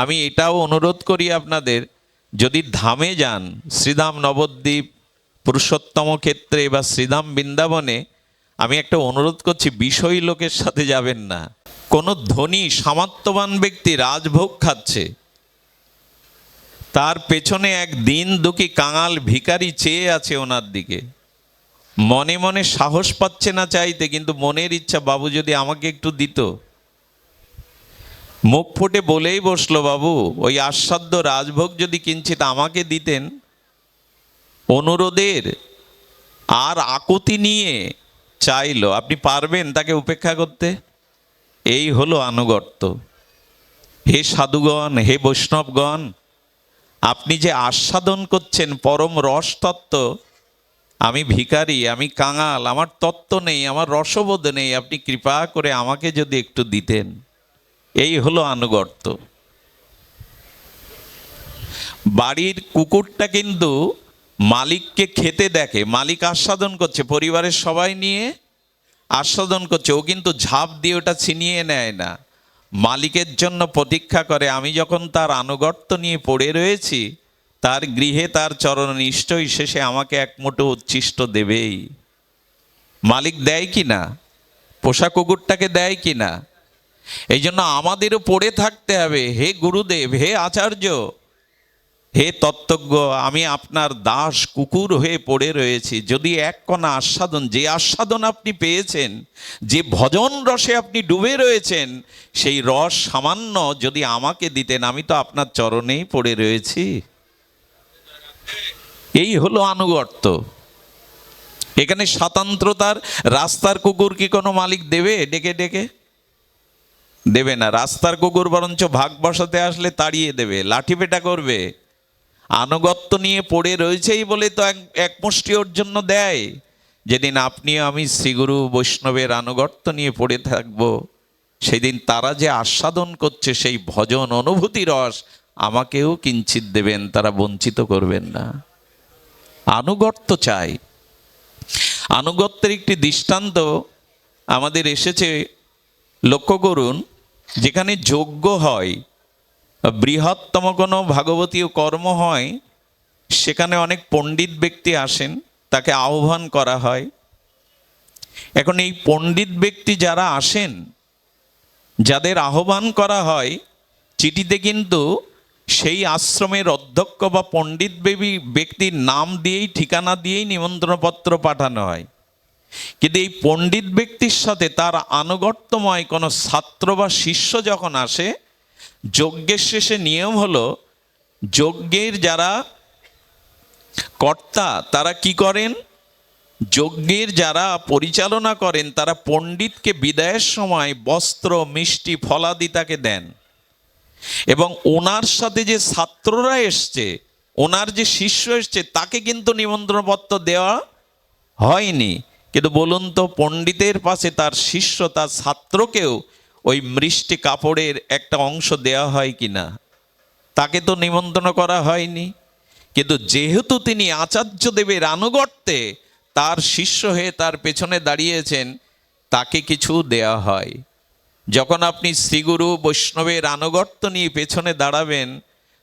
আমি এটাও অনুরোধ করি আপনাদের, যদি ধামে যান, শ্রীধাম নবদ্বীপ, পুরুষোত্তম ক্ষেত্রে বা শ্রীধাম বৃন্দাবনে, আমি একটা অনুরোধ করছি, বিষয় লোকের সাথে যাবেন না। কোনো ধনী, সামর্থ্যবান ব্যক্তি রাজভোগ খাচ্ছে। তার পেছনে এক দিন দুঃখী কাঙাল ভিখারি চেয়ে আছে ওনার দিকে। মনে মনে সাহস পাচ্ছে না চাইতে, কিন্তু মনের ইচ্ছা, বাবু যদি আমাকে একটু দিত মুখ ফুটে বলেই বসল, বাবু, ওই আস্বাদ্য রাজভোগ যদি কিঞ্চিত আমাকে দিতেন, অনুরোধের আর আকুতি নিয়ে চাইলো। আপনি পারবেন তাকে উপেক্ষা করতে? এই হলো আনুগত্য। হে সাধুগণ, হে বৈষ্ণবগণ, আপনি যে আস্বাদন করছেন, পরম রস তত্ত্ব আমি ভিখারি, আমি কাঙাল, আমার তত্ত্ব নেই, আমার রসবোধ নেই, আপনি কৃপা করে আমাকে যদি একটু দিতেন। এই হলো আনুগত্য। বাড়ির কুকুরটা কিন্তু মালিককে খেতে দেখে, মালিক আস্বাদন করছে, পরিবারের সবাই নিয়ে আস্বাদন করছে, ও কিন্তু ঝাঁপ দিয়ে ওটা ছিনিয়ে নেয় না। মালিকের জন্য প্রতীক্ষা করে, আমি যখন তার আনুগত্য নিয়ে পড়ে রয়েছি, তার গৃহে তার চরণ নিশ্চয়ই শেষে আমাকে এক মুঠো উচ্ছিষ্ট দেবেই। মালিক দেয় কি না? পোষা কুকুরটাকে দেয় কি না? এই জন্য আমাদেরও পড়ে থাকতে হবে। হে গুরুদেব, হে আচার্য, হে তত্ত্বজ্ঞ, আমি আপনার দাস কুকুর হয়ে পড়ে রয়েছি। যদি এক কণা আস্বাদন, যে আস্বাদন আপনি পেয়েছেন, যে ভজন রসে আপনি ডুবে রয়েছেন, সেই রস সামান্য যদি আমাকে দিতেন, আমি তো আপনার চরণেই পড়ে রয়েছি। এই হলো আনুগত্য। এখানে স্বাতন্ত্রতার রাস্তার কুকুর কি কোনো মালিক দেবে? ডেকে ডেকে। দেবে না। রাস্তার কুকুর বরঞ্চ ভাগ বসাতে আসলে তাড়িয়ে দেবে। লাঠি পেটা করবে। আনুগত্য নিয়ে পড়ে রয়েছেই বলে তো এক মুষ্টি ওর জন্য দেয়। যেদিন আপনি আমি শ্রীগুরু বৈষ্ণবের আনুগত্য নিয়ে পড়ে থাকব, সেদিন তারা যে আস্বাদন করছে, সেই ভজন অনুভূতি রস আমাকেও কিঞ্চিত দেবেন, তারা বঞ্চিত করবেন না। আনুগত্য চাই। আনুগত্যের একটি দৃষ্টান্ত আমাদের এসেছে। লক্ষ্য করুন যেখানে যজ্ঞ হয়, বৃহত্তম কোনো ভাগবতীয় কর্ম হয়, সেখানে অনেক পণ্ডিত ব্যক্তি আসেন, তাকে আহ্বান করা হয়। এখন এই পণ্ডিত ব্যক্তি যারা আসেন, যাদের আহ্বান করা হয়, চিঠিতে কিন্তু সেই আশ্রমের অধ্যক্ষ বা পণ্ডিত ব্যক্তির নাম দিয়েই, ঠিকানা দিয়েই নিমন্ত্রণপত্র পাঠানো হয়। কিন্তু এই পণ্ডিত ব্যক্তির সাথে তার আনুগত্যময় কোনো ছাত্র বা শিষ্য যখন আসে, যজ্ঞের শেষে নিয়ম হলো, যজ্ঞের যারা কর্তা, তারা কি করেন? যজ্ঞের যারা পরিচালনা করেন, তারা পণ্ডিতকে বিদায়ের সময় বস্ত্র, মিষ্টি, ফলাদি তাকে দেন। এবং ওনার সাথে যে ছাত্ররা এসছে, ওনার যে শিষ্য এসছে, তাকে কিন্তু নিমন্ত্রণপত্র দেওয়া হয়নি। কিন্তু বলুন তো, পণ্ডিতের পাশে তার শিষ্য, তার ছাত্রকেও ওই মৃষ্টি কাপড়ের একটা অংশ দেওয়া হয় কি না? তাকে তো নিমন্ত্রণ করা হয়নি। কিন্তু যেহেতু তিনি আচার্য দেবের আনুগত্যে তার শিষ্য হয়ে তার পেছনে দাঁড়িয়েছেন, তাকে কিছু দেয়া হয়। যখন আপনি শ্রীগুরু বৈষ্ণবের আনুগত্য নিয়ে পেছনে দাঁড়াবেন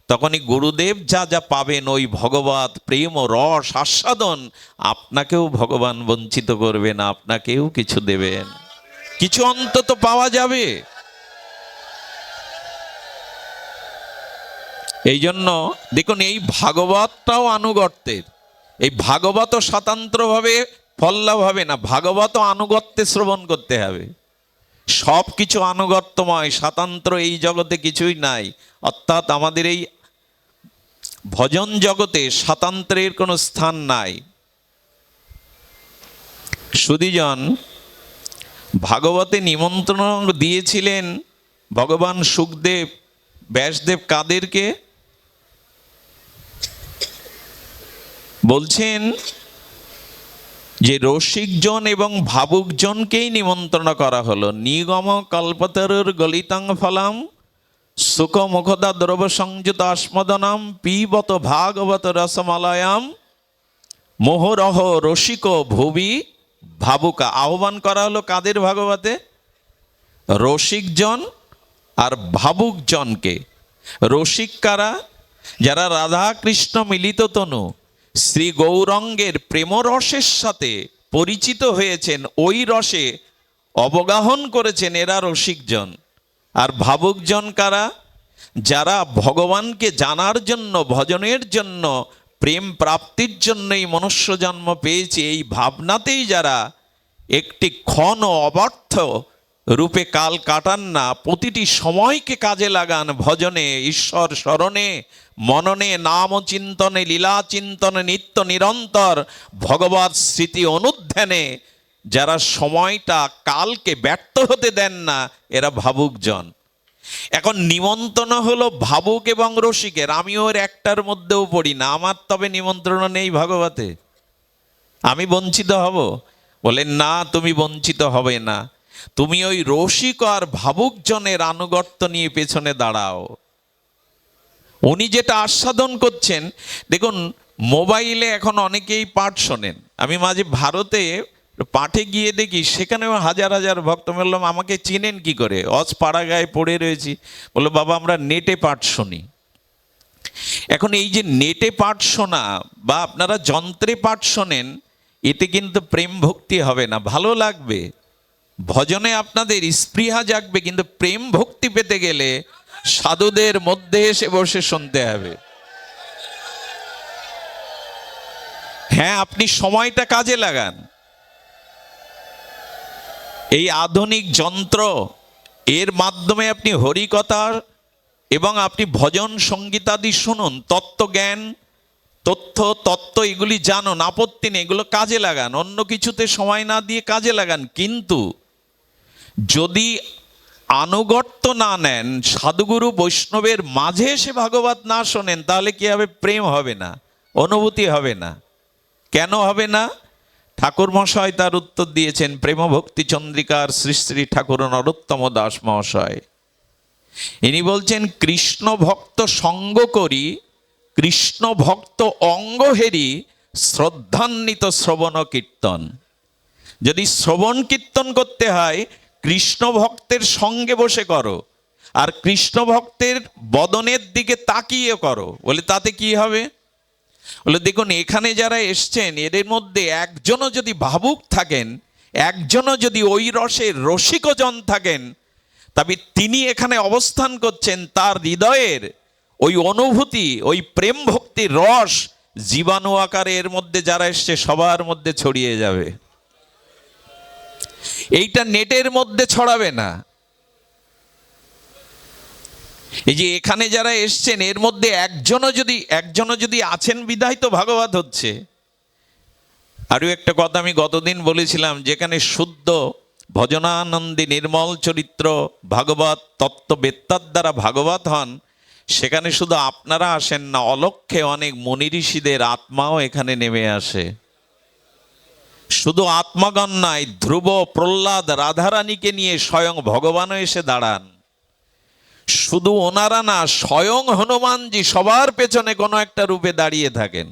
তখনই গুরুদেব যা যা পাবেন ওই ভগবত প্রেম ও রস, আস্বাদন, আপনাকেও ভগবান বঞ্চিত করবেন, আপনাকেও কিছু দেবেন। কিছু অন্তত পাওয়া যাবে। এই জন্য দেখুন, এই ভাগবতটাও আনুগত্যের। এই ভাগবত স্বতন্ত্রভাবে ফল্লাভ হবে না ভাগবত আনুগত্যে শ্রবণ করতে হবে। সব কিছু আনুগত্যময়, স্বাতন্ত্র এই জগতে কিছুই নাই। অর্থাৎ আমাদের এই ভজন জগতে স্বাতন্ত্রের কোনো স্থান নাই। সুদীজন ভাগবতে নিমন্ত্রণ দিয়েছিলেন, ভগবান সুখদেব, ব্যাসদেব কাদেরকে? বলছেন যে রসিকজন এবং ভাবুকজনকেই নিমন্ত্রণ করা হলো। নিগম কল্পতরুর গলিতাং ফলাম সুখ মুখদা দ্রব সংযুত আস্মদনাম পিবত ভাগবত রসমলয়াম মোহরহ রসিক ভুবি। ভাবুকা, আহ্বান করা হলো কাদের ভাগবতে? রসিকজন আর ভাবুকজনকে। রসিক কারা? যারা রাধা কৃষ্ণ মিলিত তনু, শ্রী গৌরঙ্গের প্রেমরসের সাথে পরিচিত হয়েছেন, ওই রসে অবগাহন করেছেন এরা রসিকজন। আর ভাবুকজন কারা? যারা ভগবানকে জানার জন্য, ভজনের জন্য, প্রেম প্রাপ্তির জন্য এই মনুষ্য জন্ম পেয়েছে, এই ভাবনাতেই যারা একটি ক্ষণ অবার্থ রূপে কাল কাটান না, প্রতিটি সময়কে কাজে লাগান ভজনে, ঈশ্বর স্মরণে, মননে, নাম চিন্তনে, লীলা চিন্তনে, নিত্য নিরন্তর ভগবত স্মৃতি অনুধ্যানে যারা সময়টা কালকে ব্যর্থ হতে দেন না, এরা ভাবুকজন এখন নিমন্ত্রণ হলো ভাবুক এবং রসিকের। আমি ওর একটার মধ্যেও পড়ি না, আমার তবে নিমন্ত্রণ নেই ভাগবতে। আমি বঞ্চিত হব। বলেন, না, তুমি বঞ্চিত হবে না। তুমি ওই রসিক আর ভাবুকজনের আনুগত্য নিয়ে পেছনে দাঁড়াও। উনি যেটা আস্বাদন করছেন, দেখুন, মোবাইলে এখন অনেকেই পাঠ শোনেন। আমি মাঝে ভারতে পাঠে গিয়ে দেখি সেখানেও হাজার হাজার ভক্ত বললাম আমাকে চিনেন কি করে? অজ পাড়া গায়ে পড়ে রয়েছি। বলল, বাবা, আমরা নেটে পাঠ শুনি। এখন এই যে নেটে পাঠ শোনা বা আপনারা যন্ত্রে পাঠ শোনেন, এতে কিন্তু প্রেম ভক্তি হবে না, ভালো লাগবে। ভজনে আপনাদের স্পৃহা জাগবে, কিন্তু প্রেম ভক্তি পেতে গেলে সাধুদের মধ্যে এসে বসে শুনতে হবে। হ্যাঁ আপনি সময়টা কাজে লাগান। এই আধুনিক যন্ত্র, এর মাধ্যমে আপনি হরিকথার এবং আপনি ভজন সঙ্গীতাদি শুনুন, তত্ত্বজ্ঞান, তথ্য, তত্ত্ব এগুলি জানুন, আপত্তি নেই, এগুলো কাজে লাগান, অন্য কিছুতে সময় না দিয়ে কাজে লাগান। কিন্তু যদি আনুগত্য না নেন, সাধুগুরু বৈষ্ণবের মাঝে এসে ভাগবত না শোনেন, তাহলে কি হবে? প্রেম হবে না, অনুভূতি হবে না। কেন হবে না? ঠাকুর মশাই তার উত্তর দিয়েছেন প্রেম ভক্তি চন্দ্রিকার শ্রী শ্রী ঠাকুর নরোত্তম দাস মহাশয় ইনি বলছেন কৃষ্ণ ভক্ত সঙ্গ করি কৃষ্ণ ভক্ত অঙ্গ হেরি, শ্রদ্ধান্বিত শ্রবণ কীর্তন। যদি শ্রবণ কীর্তন করতে হয় কৃষ্ণ ভক্তের সঙ্গে বসে করো, আর কৃষ্ণ ভক্তের বদনের দিকে তাকিয়ে করো, বলে তাতে কি হবে? বলে, দেখুন, এখানে যারা এসছেন, এদের মধ্যে একজনও যদি ভাবুক থাকেন, একজনও যদি ওই রসের রসিকজন থাকেন, তবে তিনি এখানে অবস্থান করছেন তার হৃদয়ের ওই অনুভূতি, ওই প্রেম ভক্তির রস জীবাণু আকারে এর মধ্যে যারা এসছে, সবার মধ্যে ছড়িয়ে যাবে। এইটা নেটের মধ্যে ছড়াবে না। এই যে এখানে যারা এসছেন, এর মধ্যে একজনও যদি একজনও যদি আছেন বিধায় তো ভাগবত হচ্ছে। আরও একটা কথা আমি গতদিন বলেছিলাম, যেখানে শুদ্ধ ভজনানন্দী নির্মল চরিত্র ভাগবত তত্ত্ববেত্তার দ্বারা ভাগবত হন, সেখানে শুধু আপনারা আসেন না অলক্ষে অনেক মুনি ঋষিদের আত্মাও এখানে নেমে আসে। শুধু আত্মাগণ নয়, ধ্রুব প্রহ্লাদ রাধারানীকে নিয়ে স্বয়ং ভগবানও এসে দাঁড়ান। শুধু ওনারা না, স্বয়ং হনুমানজি সবার পেছনে কোনো একটা রূপে দাঁড়িয়ে থাকেন।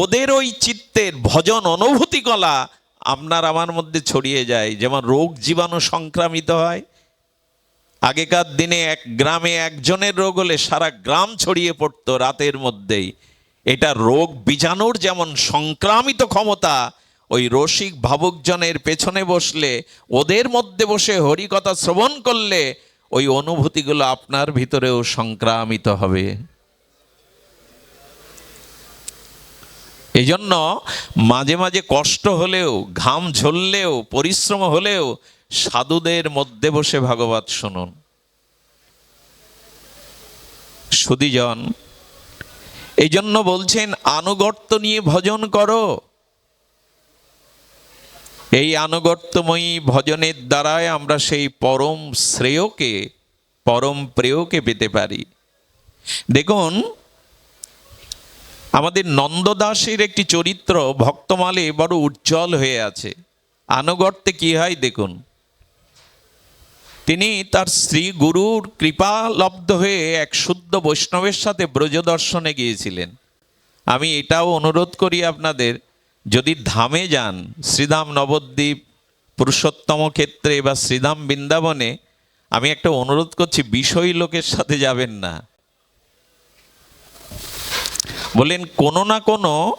ওদের ওই চিত্তের ভজন অনুভূতি কলা আপনার আমার মধ্যে ছড়িয়ে যায়, যেমন রোগ জীবাণু সংক্রামিত হয়। আগেকার দিনে এক গ্রামে একজনের রোগ হলে সারা গ্রাম ছড়িয়ে পড়তো রাতের মধ্যেই। এটা রোগ বীজাণুর যেমন সংক্রামিত ক্ষমতা, ওই রসিক ভাবুকজনের পেছনে বসলে, ওদের মধ্যে বসে হরিকথা শ্রবণ করলে ওই অনুভূতিগুলো আপনার ভিতরেও সংক্রামিত হবে। এই জন্য মাঝে মাঝে কষ্ট হলেও, ঘাম ঝরলেও, পরিশ্রম হলেও সাধুদের মধ্যে বসে ভাগবত শুনুন। সুদীজন এই জন্য বলছেন, আনুগত্য নিয়ে ভজন করো। এই আনুগত্যময়ী ভজনের দ্বারাই আমরা সেই পরম শ্রেয়কে, পরম প্রেয়কে পেতে পারি। দেখুন, আমাদের নন্দদাসের একটি চরিত্র ভক্তমালে বড় উজ্জ্বল হয়ে আছে। আনুগত্যে কি হয় দেখুন, তিনি তার শ্রী গুরুর কৃপালব্ধ হয়ে এক শুদ্ধ বৈষ্ণবের সাথে ব্রজ দর্শনে গিয়েছিলেন। আমি এটাও অনুরোধ করি আপনাদের যদি ধামে যান, শ্রীধাম নবদ্বীপ, পুরুষোত্তম ক্ষেত্রে বা শ্রীধাম বৃন্দাবনে, আমি একটা অনুরোধ করছি, বিষয় লোকের সাথে যাবেন না। বললেন, কোনো না কোনো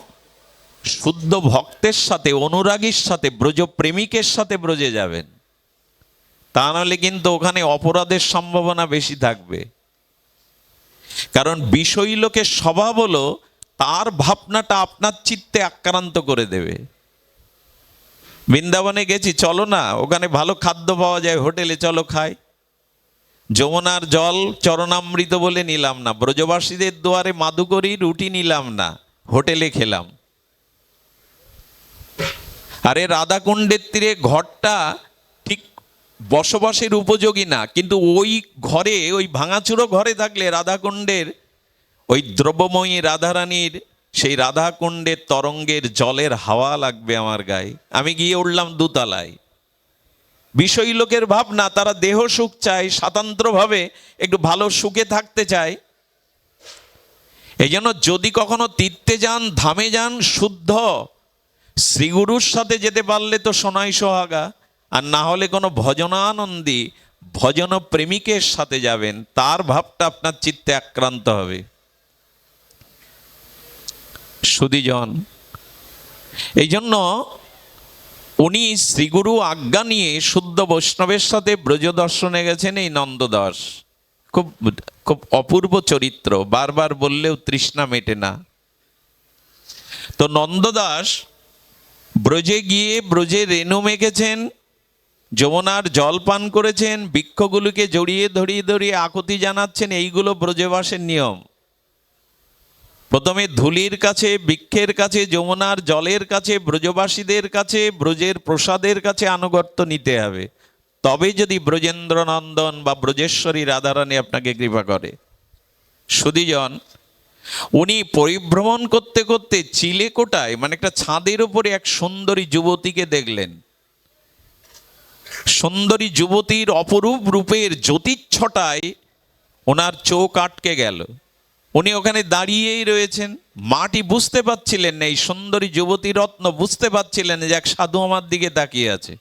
শুদ্ধ ভক্তের সাথে, অনুরাগীর সাথে ব্রজ প্রেমিকের সাথে ব্রজে যাবেন। তা নাহলে কিন্তু ওখানে অপরাধের সম্ভাবনা বেশি থাকবে। কারণ বিষয় লোকের স্বভাব হলো তার ভাবনাটা আপনার চিত্তে আক্রান্ত করে দেবে। বৃন্দাবনে গেছি, চলো না, ওখানে ভালো খাদ্য পাওয়া যায়, হোটেলে চলো খাই। যমুনার জল চরণামৃত বলে নিলাম না, ব্রজবাসীদের দুয়ারে মাদুকরি রুটি নিলাম না, হোটেলে খেলাম। আরে রাধাকুণ্ডের তীরে ঘরটা ঠিক বসবাসের উপযোগী না, কিন্তু ওই ঘরে, ওই ভাঙাচুরো ঘরে থাকলে রাধাকুণ্ডের ওই দ্রব্যময়ী রাধারানীর সেই রাধাকুণ্ডের তরঙ্গের জলের হাওয়া লাগবে আমার গায়ে। আমি গিয়ে উঠলাম দুতলায়। বিষয় লোকের ভাবনা, তারা দেহ সুখ চায়, স্বাতন্ত্রভাবে একটু ভালো সুখে থাকতে চায়। এই জন্য যদি কখনো তীর্থে যান, ধামে যান, শুদ্ধ, শ্রীগুরুর সাথে যেতে পারলে তো সোনাই সোহাগা। আর না হলে কোনো ভজনানন্দী, ভজন প্রেমিকের সাথে যাবেন, তার ভাবটা আপনার চিত্তে আক্রান্ত হবে। সুদীজন। এই জন্য উনি শ্রীগুরু আজ্ঞা নিয়ে শুদ্ধ বৈষ্ণবের সাথে ব্রজ দর্শনে গেছেন এই নন্দদাস। খুব খুব অপূর্ব চরিত্র, বারবার বললেও তৃষ্ণা মেটে না। তো নন্দদাস ব্রজে গিয়ে ব্রজে রেণু মেখেছেন, যমুনার জল পান করেছেন, বৃক্ষগুলোকে জড়িয়ে ধরিয়ে ধরিয়ে আকুতি জানাচ্ছেন, এইগুলো ব্রজবাসের নিয়ম। প্রথমে ধুলির কাছে, বৃক্ষের কাছে, যমুনার জলের কাছে, ব্রজবাসীদের কাছে, ব্রজের প্রসাদের কাছে আনুগত্য নিতে হবে। তবে যদি ব্রজেন্দ্র নন্দন বা ব্রজেশ্বরী রাধারানী আপনাকে কৃপা করে। সুদীজন উনি পরিভ্রমণ করতে করতে চিলেকোটায় মানে একটা ছাদের উপরে এক সুন্দরী যুবতীকে দেখলেন। সুন্দরী যুবতীর অপরূপ রূপের জ্যোতিচ্ছটায় ওনার চোখ আটকে গেল। উনি ওখানে দাঁড়িয়েই রয়েছেন। মাটি বুঝতে পারছিলেন না, এই সুন্দরী যুবতী রত্ন বুঝতে পারছিলেন যে এক সাধু আমার দিকে তাকিয়ে আছে।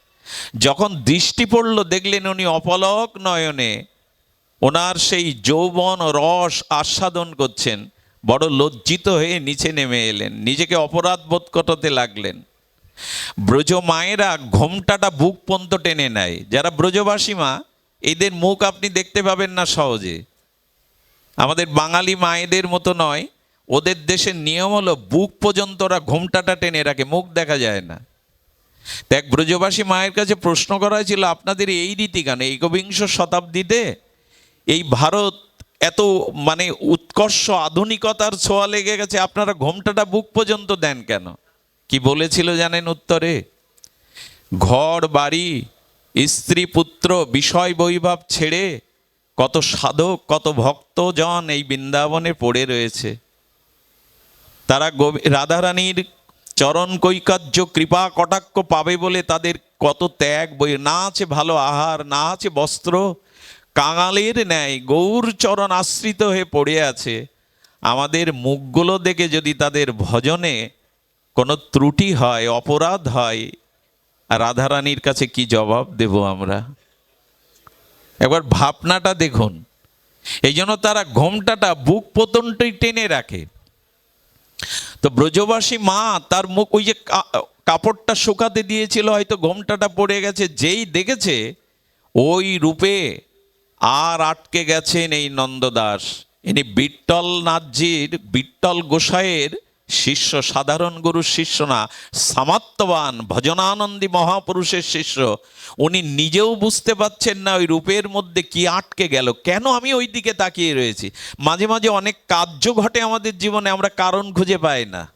যখন দৃষ্টি পড়ল, দেখলেন উনি অপলক নয়নে। ওনার সেই যৌবন রস আস্বাদন করছেন। বড় লজ্জিত হয়ে নিচে নেমে এলেন, নিজেকে অপরাধ বোধ কটাতে লাগলেন। ব্রজ মায়েরা ঘোমটাটা বুক পন্ত টেনে নেয়। যারা ব্রজবাসী মা, এদের মুখ আপনি দেখতে পাবেন না সহজে। আমাদের বাঙালি মায়েদের মতো নয়, ওদের দেশের নিয়ম হলো বুক পর্যন্ত ওরা ঘোমটাটা টেনে রাখে, মুখ দেখা যায় না। দেখ, ব্রজবাসী মায়ের কাছে প্রশ্ন করা হয়েছিল, আপনাদের এই রীতি কেন? একবিংশ শতাব্দীতে এই ভারত এত মানে উৎকর্ষ আধুনিকতার ছোঁয়া লেগে গেছে, আপনারা ঘোমটাটা বুক পর্যন্ত দেন কেন? কি বলেছিল জানেন উত্তরে? ঘর, বাড়ি, স্ত্রী, পুত্র, বিষয়, বৈভব ছেড়ে কত সাধক, কত ভক্তজন এই বৃন্দাবনে পড়ে রয়েছে। তারা রাধারানীর চরণ কৈকার্য, কৃপা কটাক্ষ পাবে বলে তাদের কত ত্যাগ, বই না আছে ভালো আহার, না আছে বস্ত্র। কাঙালের ন্যায় গৌর চরণ আশ্রিত হয়ে পড়ে আছে। আমাদের মুখগুলো দেখে যদি তাদের ভজনে কোনো ত্রুটি হয়, অপরাধ হয়, রাধারানীর কাছে কি জবাব দেব আমরা? একবার ভাবনাটা দেখুন। এই জন্য তারা ঘোমটাটা বুক পতনটাই টেনে রাখে। তো ব্রজবাসী মা তার মুখ ওই যে কাপড়টা শুকাতে দিয়েছিল, হয়তো ঘোমটাটা পড়ে গেছে, যেই দেখেছে, ওই রূপে আর আটকে গেছেন এই নন্দদাস। ইনি বিট্টল নাথজির, বিট্টল গোসাইয়ের শিষ্য সাধারণ গুরুর শিষ্য না সামাত্মবান ভজনানন্দী মহাপুরুষের শিষ্য। উনি নিজেও বুঝতে পাচ্ছেন না ওই রূপের মধ্যে কি আটকে গেল। কেন আমি ওই দিকে তাকিয়ে রয়েছি? মাঝে মাঝে অনেক কার্য ঘটে আমাদের জীবনে, আমরা কারণ খুঁজে পাই না।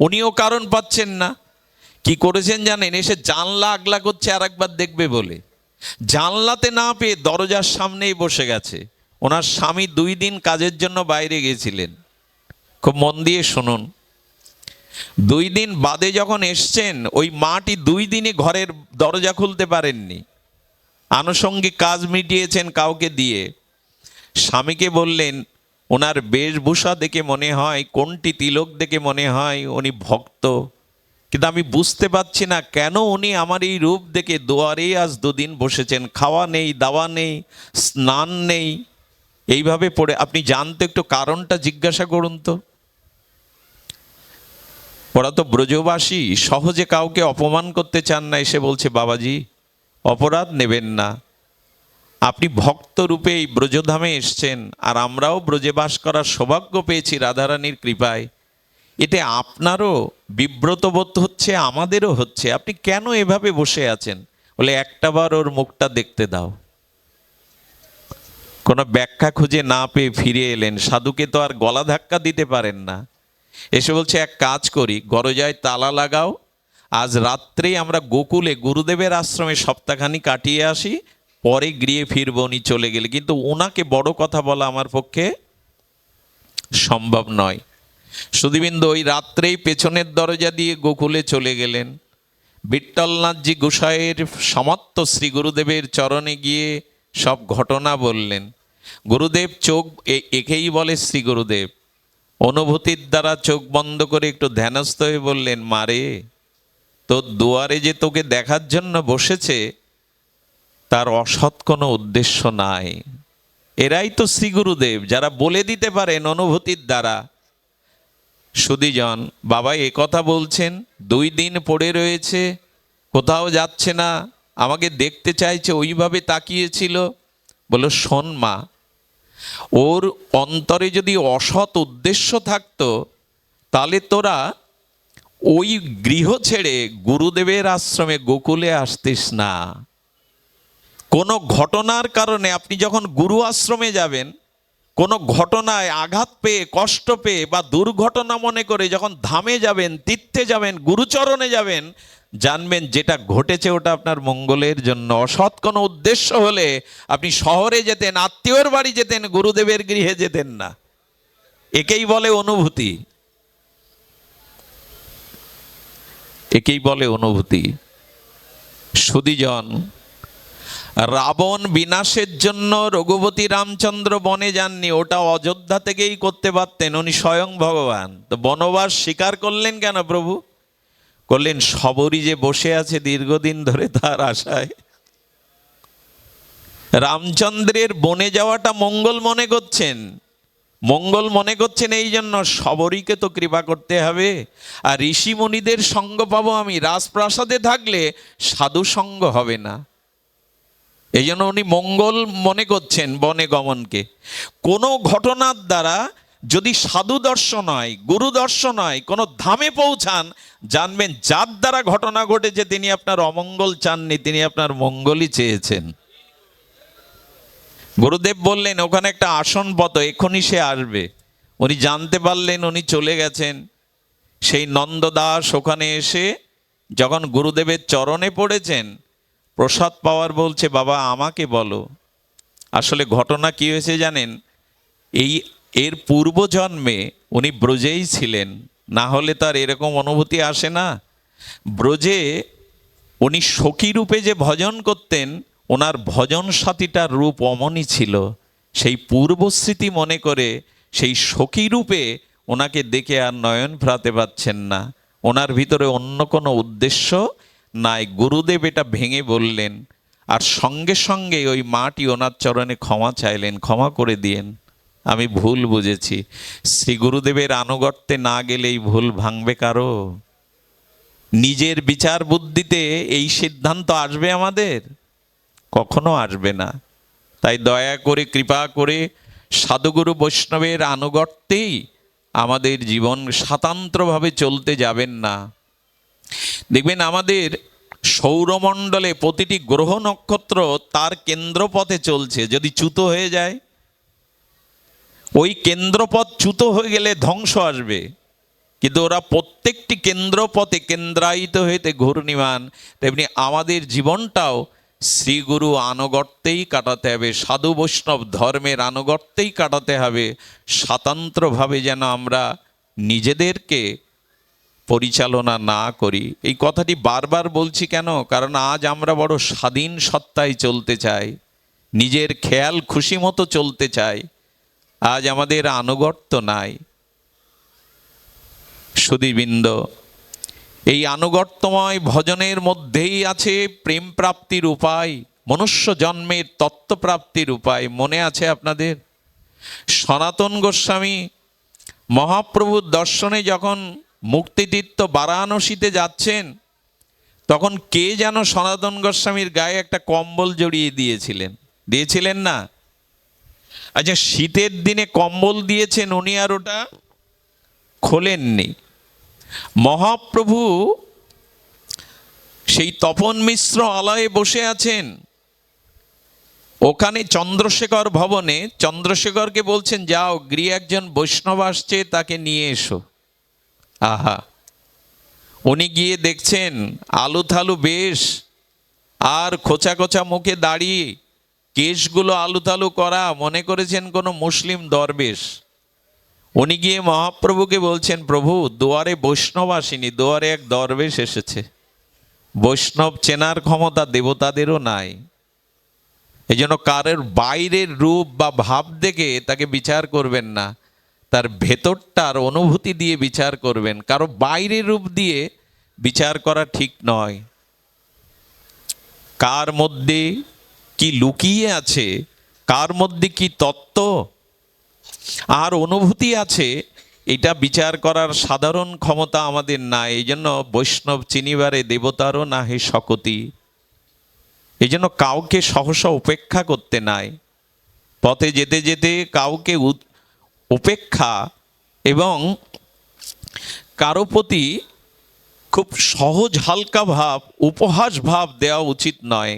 উনিও কারণ পাচ্ছেন না। কি করেছেন জানেন? এসে জানলা আগলা করছে আর একবার দেখবে বলে। জানলাতে না পেয়ে দরজার সামনেই বসে গেছে। ওনার স্বামী দুই দিন কাজের জন্য বাইরে গিয়েছিলেন। খুব মন দিয়ে শুনুন। দুই দিন বাদে যখন এসছেন, ওই মাটি দুই দিনে ঘরের দরজা খুলতে পারেননি। আনুষঙ্গিক কাজ মিটিয়েছেন কাউকে দিয়ে। স্বামীকে বললেন, ওনার বেশভূষা দেখে মনে হয়, কোনটি তিলক দেখে মনে হয়, উনি ভক্ত। কিন্তু আমি বুঝতে পারছি না, কেন উনি আমার এই রূপ দেখে দুয়ারে আজ দুদিন বসেছেন? খাওয়া নেই, দাওয়া নেই, স্নান নেই। এইভাবে পড়ে, আপনি জানতে একটু কারণটা জিজ্ঞাসা করুন তো। ওরা তো ব্রজবাসী, সহজে কাউকে অপমান করতে চান না, এসে বলছে, বাবাজি, অপরাধ নেবেন না। আপনি ভক্ত রূপে এই ব্রজধামে এসছেন, আর আমরাও ব্রজে বাস করার সৌভাগ্য পেয়েছি রাধারানীর কৃপায়। এতে আপনারও বিব্রত বোধ হচ্ছে, আমাদেরও হচ্ছে। আপনি কেন এভাবে বসে আছেন? বলে একটাবার ওর মুখটা দেখতে দাও। কোনো ব্যাখ্যা খুঁজে না পেয়ে ফিরে এলেন। সাধুকে তো আর গলা ধাক্কা দিতে পারেন না। এসে বলছে, এক কাজ করি, গরজায় তালা লাগাও, আজ রাত্রেই আমরা গোকুলে গুরুদেবের আশ্রমে সপ্তাহখানি কাটিয়ে আসি, পরে গৃহে ফিরব, উনি চলে গেলে। কিন্তু ওনাকে বড় কথা বলা আমার পক্ষে সম্ভব নয়। সুদীবিন্দু ওই রাত্রেই পেছনের দরজা দিয়ে গোকুলে চলে গেলেন। বিঠ্ঠলনাথজি গোসাইয়ের সমস্ত শ্রী গুরুদেবের চরণে গিয়ে সব ঘটনা বললেন। গুরুদেব চোখ একেই বলে শ্রী গুরুদেব। অনুভূতির দ্বারা চোখ বন্ধ করে একটু ধ্যানস্থ হয়ে বললেন মারে তোর দুয়ারে যে তোকে দেখার জন্য বসেছে, তার অসৎ কোনো উদ্দেশ্য নাই। এরাই তো শ্রী গুরুদেব যারা বলে দিতে পারেন অনুভূতির দ্বারা। সুদীজন, বাবা, এ কথা বলছেন, দুই দিন পড়ে রয়েছে, কোথাও যাচ্ছে না, আমাকে দেখতে চাইছে, ওইভাবে তাকিয়েছিল। বলো শোন মা ওর অন্তরে যদি অসৎ উদ্দেশ্য থাকতো, তাহলে তোরা ওই গৃহ ছেড়ে গুরুদেবের আশ্রমে গোকুলে আসতিস না। কোনো ঘটনার কারণে আপনি যখন গুরু আশ্রমে যাবেন কোনো ঘটনায় আঘাত পেয়ে, কষ্ট পেয়ে বা দুর্ঘটনা মনে করে যখন ধামে যাবেন, তীর্থে যাবেন, গুরুচরণে যাবেন, জানবেন যেটা ঘটেছে ওটা আপনার মঙ্গলের জন্য। অসৎ কোনো উদ্দেশ্য হলে আপনি শহরে যেতেন, আত্মীয়র বাড়ি যেতেন, গুরুদেবের গৃহে যেতেন না। একেই বলে অনুভূতি। একেই বলে অনুভূতি। সুদীজন রাবণ বিনাশের জন্য রঘুপতি রামচন্দ্র বনে যাননি, ওটা অযোধ্যা থেকেই করতে পারতেন উনি স্বয়ং ভগবান। তো বনবাস স্বীকার করলেন কেন প্রভু? করলেন সবরই যে বসে আছে দীর্ঘদিন ধরে তার আশায়। রামচন্দ্রের বনে যাওয়াটা মঙ্গল মনে করছেন। মঙ্গল মনে করছেন এই জন্য সবরীকে তো কৃপা করতে হবে। আর ঋষি মুনিদের সঙ্গ পাবো আমি, রাজপ্রাসাদে থাকলে সাধু সঙ্গ হবে না। এই জন্য উনি মঙ্গল মনে করছেন বনে গমনকে। কোনো ঘটনার দ্বারা যদি সাধু দর্শন হয়, গুরু দর্শন হয়, কোনো ধামে পৌঁছান, জানবেন যার দ্বারা ঘটনা ঘটেছে তিনি আপনার অমঙ্গল চাননি, তিনি আপনার মঙ্গলই চেয়েছেন। গুরুদেব বললেন, ওখানে একটা আসন পত এখনই সে আসবে। উনি জানতে পারলেন, উনি চলে গেছেন। সেই নন্দদাস ওখানে এসে যখন গুরুদেবের চরণে পড়েছেন প্রসাদ পাওয়ার বলছে, বাবা, আমাকে বলো। আসলে ঘটনা কি হয়েছে জানেন? এই, এর পূর্বজন্মে উনি ব্রজেই ছিলেন। না হলে তার এরকম অনুভূতি আসে না। ব্রজে উনি সখী রূপে যে ভজন করতেন, ওনার ভজন সাথীটার রূপ অমনই ছিল। সেই পূর্বস্মৃতি মনে করে সেই সখী রূপে ওনাকে দেখে আর নয়ন ফ্রাতে পাচ্ছেন না। ওনার ভিতরে অন্য কোনো উদ্দেশ্য নাই, গুরুদেব এটা ভেঙে বললেন, আর সঙ্গে সঙ্গে ওই মাটি ওনার চরণে ক্ষমা চাইলেন, ক্ষমা করে দিয়েন। আমি ভুল বুঝেছি। শ্রী গুরুদেবের আনুগত্যে না গেলে এই ভুল ভাঙবে কারও? নিজের বিচার বুদ্ধিতে এই সিদ্ধান্ত আসবে আমাদের? কখনো আসবে না। তাই দয়া করে, কৃপা করে সাধুগুরু বৈষ্ণবের আনুগত্যেই আমাদের জীবন স্বাতন্ত্রভাবে চলতে যাবেন না। দেখবেন আমাদের সৌরমণ্ডলে প্রতিটি গ্রহ নক্ষত্র তার কেন্দ্রপথে চলছে। যদি চ্যুত হয়ে যায়, ওই কেন্দ্রপথ চ্যুত হয়ে গেলে ধ্বংস আসবে। কিন্তু ওরা প্রত্যেকটি কেন্দ্রপথে কেন্দ্রায়িত হইতে ঘূর্ণিমান। তেমনি আমাদের জীবনটাও শ্রীগুরু আনুগত্যেই কাটাতে হবে। সাধু বৈষ্ণব ধর্মের আনুগত্যেই কাটাতে হবে। স্বাতন্ত্রভাবে যেন আমরা নিজেদেরকে পরিচালনা না করি। এই কথাটি বারবার বলছি কেন? কারণ আজ আমরা বড় স্বাধীন সত্তায় চলতে চাই। নিজের খেয়াল খুশি মতো চলতে চাই। আজ আমাদের আনুগত্য নাই। সুদীবৃন্দ এই আনুগত্যময় ভজনের মধ্যেই আছে প্রেম প্রাপ্তির উপায়, মনুষ্য জন্মের তত্ত্বপ্রাপ্তির উপায়। মনে আছে আপনাদের? সনাতন গোস্বামী মহাপ্রভুর দর্শনে যখন মুক্তিতীর্থ বারাণসীতে যাচ্ছেন, তখন কে যেন সনাতন গোস্বামীর গায়ে একটা কম্বল জড়িয়ে দিয়েছিলেন? দিয়েছিলেন না? আচ্ছা শীতের দিনে কম্বল দিয়েছেন উনি আর ওটা খোলেননি। মহাপ্রভু সেই তপন মিশ্র আলয়ে বসে আছেন। ওখানে চন্দ্রশেখর ভবনে, চন্দ্রশেখরকে বলছেন, যাও, গৃহে একজন বৈষ্ণব আসছে, তাকে নিয়ে এসো। আহা। উনি গিয়ে দেখছেন আলু থালু বেশ, আর খোঁচা খোঁচা মুখে দাঁড়িয়ে কেশগুলো আলু থালু করা, মনে করেছেন কোনো মুসলিম দরবেশ। উনি গিয়ে মহাপ্রভুকে বলছেন, প্রভু, দুয়ারে বৈষ্ণব আসেনি, দুয়ারে এক দরবেশ এসেছে। বৈষ্ণব চেনার ক্ষমতা দেবতাদেরও নাই। এই জন্য কারোর বাইরের রূপ বা ভাব দেখে তাকে বিচার করবেন না। তার ভেতরটার অনুভূতি দিয়ে বিচার করবেন। কারও বাইরের রূপ দিয়ে বিচার করা ঠিক নয়। কার মধ্যে কি লুকিয়ে আছে, কার মধ্যে কি তত্ত্ব, আর অনুভূতি আছে, এটা বিচার করার সাধারণ ক্ষমতা আমাদের নাই। এই জন্য বৈষ্ণব চিনিবারে দেবতারও না হে শকতি। এই জন্য কাউকে সহসা উপেক্ষা করতে নাই। পথে যেতে যেতে কাউকে উপেক্ষা এবং কারও প্রতি খুব সহজ হালকা ভাব, উপহাস ভাব দেওয়া উচিত নয়।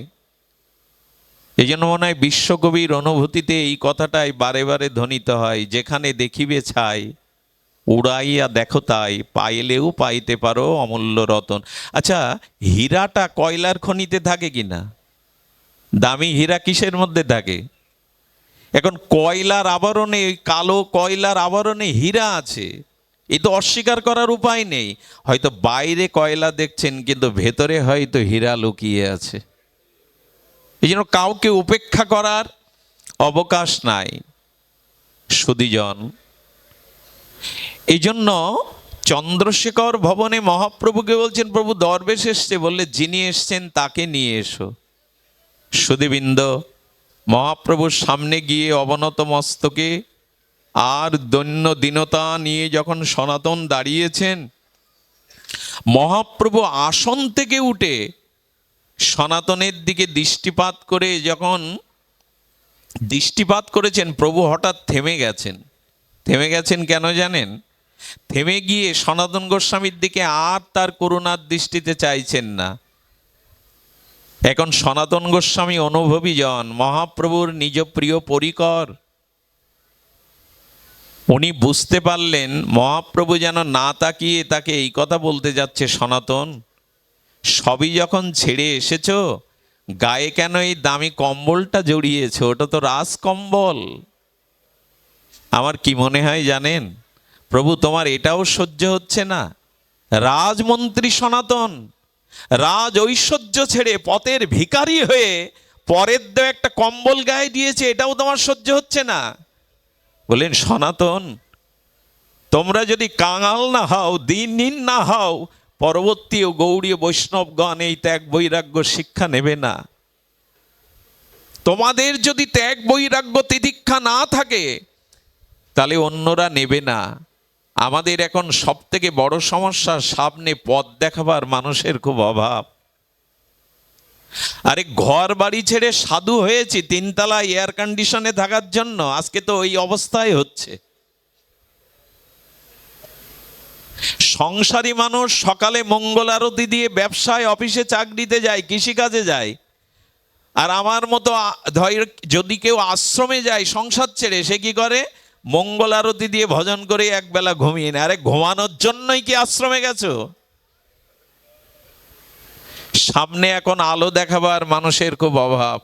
এই জন্য মনে হয় বিশ্বকবির অনুভূতিতে এই কথাটাই বারে বারে ধ্বনিত হয়, যেখানে দেখিবে ছাই, উড়াইয়া দেখো তাই, পাইলেও পাইতে পারো অমূল্য রতন। আচ্ছা হীরাটা কয়লার খনিতে থাকে কিনা? দামি হীরা কিসের মধ্যে থাকে? এখন কয়লার আবরণে কালো কয়লার আবরণে হীরা আছে। এ তো অস্বীকার করার উপায় নেই। হয়তো বাইরে কয়লা দেখছেন, কিন্তু ভেতরে হয়তো হীরা লুকিয়ে আছে। এই জন্য কাউকে উপেক্ষা করার অবকাশ নাই। সুদীজন এই জন্য চন্দ্রশেখর ভবনে মহাপ্রভুকে বলছেন, প্রভু দরবেশ এসছে। বললে, যিনি এসছেন তাকে নিয়ে এসো। সুদীবৃন্দ মহাপ্রভুর সামনে গিয়ে অবনত মস্তকে আর দৈন্য দীনতা নিয়ে যখন সনাতন দাঁড়িয়েছেন, মহাপ্রভু আসন থেকে উঠে সনাতনের দিকে দৃষ্টিপাত করে যখন দৃষ্টিপাত করেছেন, প্রভু হঠাৎ থেমে গেছেন। থেমে গেছেন কেন জানেন? থেমে গিয়ে সনাতন গোস্বামীর দিকে আর তার করুণার দৃষ্টিতে চাইছেন না। এখন সনাতন গোস্বামী অনুভবী জন, মহাপ্রভুর নিজ প্রিয় পরিকর। উনি বুঝতে পারলেন, মহাপ্রভু যেন না তাকিয়ে তাকে এই কথা বলতে যাচ্ছে সনাতন, সবই যখন ছেড়ে এসেছ, গায়ে কেন এই দামি কম্বলটা জড়িয়েছো? ওটা তো রাস কম্বল। আমার কি মনে হয় জানেন? প্রভু, তোমার এটাও সহ্য হচ্ছে না। রাজমন্ত্রী সনাতন রাজ ঐশ্বর্য ছেড়ে পথের ভিখারি হয়ে পরের দেও একটা কম্বল গায়ে দিয়েছে, এটাও তোমার সহ্য হচ্ছে না। বলেন সনাতন, তোমরা যদি কাঙাল না হও, দিনহীন না হও, পরবর্তী ও গৌড়ীয় বৈষ্ণবগণ এই ত্যাগ বৈরাগ্য শিক্ষা নেবে না। তোমাদের যদি ত্যাগ বৈরাগ্য তিদীক্ষা না থাকে, তাহলে অন্যরা নেবে না। আমাদের এখন সব থেকে বড় সমস্যা সামনে পথ দেখাবার মানুষের খুব অভাব। আরে ঘর বাড়ি ছেড়ে সাধু হয়েছি তিনতলা এয়ার কন্ডিশনে থাকার জন্য আজকে তো ওই অবস্থায় হচ্ছে। সংসারী মানুষ সকালে মঙ্গল আরতি দিয়ে ব্যবসায়, অফিসে চাকরিতে যায়, কৃষিকাজে যায়। আর আমার মতো যদি কেউ আশ্রমে যায় সংসার ছেড়ে, সে কি করে? মঙ্গল আরতি দিয়ে ভজন করে একবেলা ঘুমিয়ে নেয় আরে, ঘুমানোর জন্যই কি আশ্রমে গেছো? সামনে এখন আলো দেখাবার মানুষের খুব অভাব।